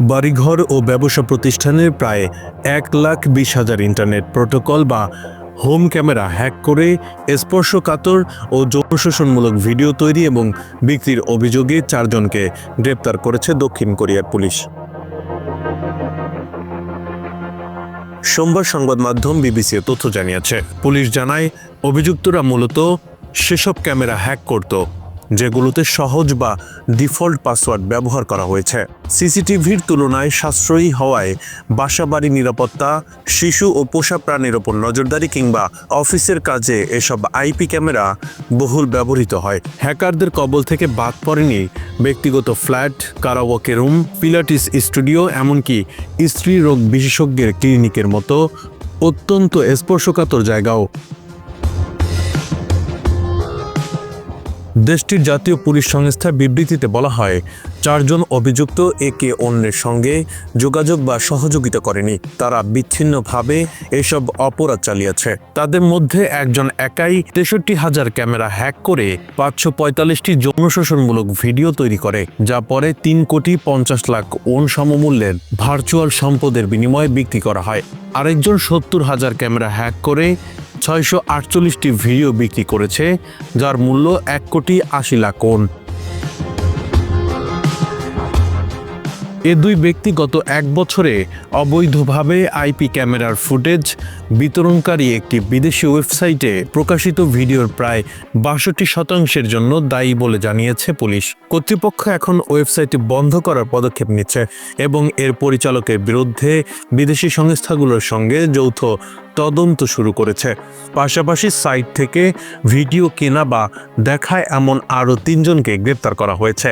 বাড়িঘর ও ব্যবসা প্রতিষ্ঠানের প্রায় এক লাখ বিশ হাজার ইন্টারনেট প্রোটোকল বা হোম ক্যামেরা হ্যাক করে স্পর্শকাতর ও যৌনশোষণমূলক ভিডিও তৈরি এবং বিক্রির অভিযোগে চারজনকে গ্রেপ্তার করেছে দক্ষিণ কোরিয়ার পুলিশ। সোমবার সংবাদ মাধ্যম বিবিসি তথ্য জানিয়েছে। পুলিশ জানায়, অভিযুক্তরা মূলত সেসব ক্যামেরা হ্যাক করত। যেগুলোতে সহজ বা ডিফল্ট পাসওয়ার্ড ব্যবহার করা হয়েছে। সিসিটিভির তুলনায় সাশ্রয়ী হওয়ায় বাসাবাড়ি নিরাপত্তা, শিশু ও পোষা প্রাণীর ওপর নজরদারি কিংবা অফিসের কাজে এসব আইপি ক্যামেরা বহুল ব্যবহৃত হয়। হ্যাকারদের কবল থেকে বাদ পড়েনি ব্যক্তিগত flat, karaoke room, pilates studio, এমনকি স্ত্রী রোগ বিশেষজ্ঞের ক্লিনিকের মতো অত্যন্ত স্পর্শকাতর জায়গাও। দেশটির জাতীয় পুলিশ সংস্থার বিবৃতিতে বলা হয়, চারজন অভিযুক্ত একে অন্যের সঙ্গে যোগাযোগ বা সহযোগিতা করেনি। তারা বিচ্ছিন্নভাবে এসব অপরাধ চালিয়েছে। তাদের মধ্যে একজন একাই তেষট্টি হাজার ক্যামেরা হ্যাক করে পাঁচশো পঁয়তাল্লিশটি যৌন শোষণমূলক ভিডিও তৈরি করে, যা পরে তিন কোটি পঞ্চাশ লাখ ওন সমমূল্যের ভার্চুয়াল সম্পদের বিনিময়ে বিক্রি করা হয়। আরেকজন সত্তর হাজার ক্যামেরা হ্যাক করে ছয়শো আটচল্লিশটি ভিডিও বিক্রি করেছে যার মূল্য এক কোটি আশি লাখ এ দুই ব্যক্তি গত এক বছরে অবৈধভাবে আইপি ক্যামেরার ফুটেজ বিতরণকারী একটি বিদেশি ওয়েবসাইটে প্রকাশিত ভিডিওর প্রায় বাষট্টি শতাংশের জন্য দায়ী বলে জানিয়েছে পুলিশ। কর্তৃপক্ষ এখন ওয়েবসাইটটি বন্ধ করার পদক্ষেপ নিচ্ছে এবং এর পরিচালকের বিরুদ্ধে বিদেশি সংস্থাগুলোর সঙ্গে যৌথ তদন্ত শুরু করেছে। পাশাপাশি সাইট থেকে ভিডিও কেনা বা দেখায় এমন আরও তিনজনকে গ্রেপ্তার করা হয়েছে।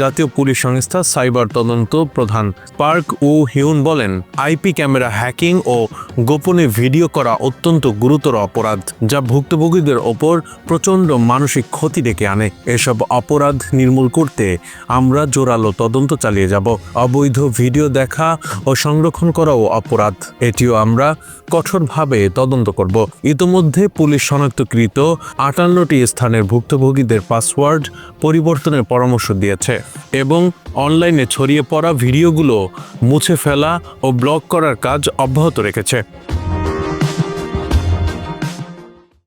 জাতীয় পুলিশ সংস্থা সাইবার তদন্ত প্রধান পার্ক ও হিউন বলেন, আইপি ক্যামেরা হ্যাকিং ও গোপনে ভিডিও করা অত্যন্ত গুরুতর অপরাধ, যা ভুক্তভোগীদের ওপর প্রচণ্ড মানসিক ক্ষতি ডেকে আনে। এসব অপরাধ নির্মূল করতে আমরা জোরালো তদন্ত চালিয়ে যাব। অবৈধ ভিডিও দেখা ও সংরক্ষণ করাও অপরাধ। এটিও আমরা কঠোরভাবে তদন্ত করব। ইতোমধ্যে পুলিশ শনাক্তকৃত আটান্নটি স্থানের ভুক্তভোগীদের পাসওয়ার্ড পরিবর্তনের পরামর্শ দিয়েছে। এবং অনলাইনে ছড়িয়ে পড়া ভিডিওগুলো মুছে ফেলা ও ব্লক করার কাজ অব্যাহত রেখেছে।